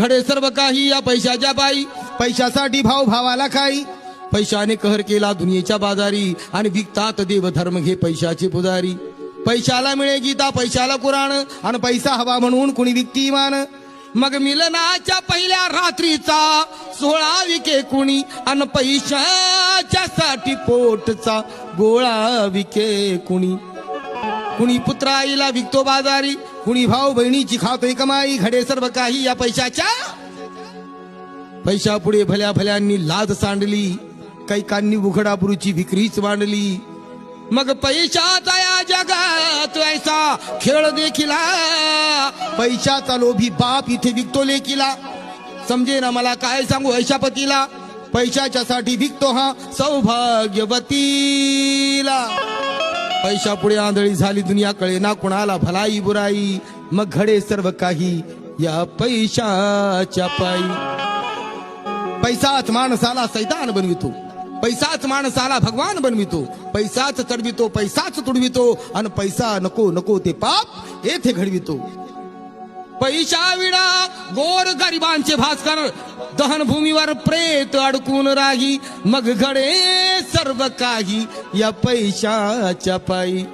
घडे सर्व काही या पैशाच्या पायी. पैशासाठी भाव भावाला खाई. पैशाने कहर केला दुनियेच्या बाजारी आणि विकतात देव धर्म घे पैशाचे पुजारी. पैशाला मिळे गीता पैशाला कुराण आणि पैसा हवा म्हणून कुणी विकती मान. मग मिलनाच्या पहिल्या रात्रीचा सोळा विके कुणी आणि पैशाच्या साठी पोटचा गोळा विके कुणी. कुणी पुत्र आईला विकतो बाजारी कुणी भाऊ बहिणीची खातोय कमाई घडे सर्व काही या पैशाच्या. पैशा पुढे भल्या भल्यांनी लाज सांडली कैकांनी उघडाबुरूची विक्रीच मांडली. मग पैशाचा या जगात ऐसा खेळ देखील. पैशाचा लोभी बाप इथे विकतो लेकीला. समजे ना मला काय सांगू ऐशापतीला पैशाच्या साठी विकतो हा सौभाग्यवतीला. पैशा पुढे आंधळी झाली दुनिया कळे ना कुणाला भलाई बुराई. मग घडे सर्व काही या पैशाच्या पायी. पैसाच माणसाला सैतान बनवितो. पैसाच माणसाला भगवान बनवितो. पैसाच चढवितो पैसाच तुडवितो आणि पैसा नको नको ते पाप येथे घडवितो. पैशा विडा गोर गरिबांचे भास्कर दहनभूमीवर प्रेत अडकून राही. मग घडे सर्व काही या पैशाच्या पायी.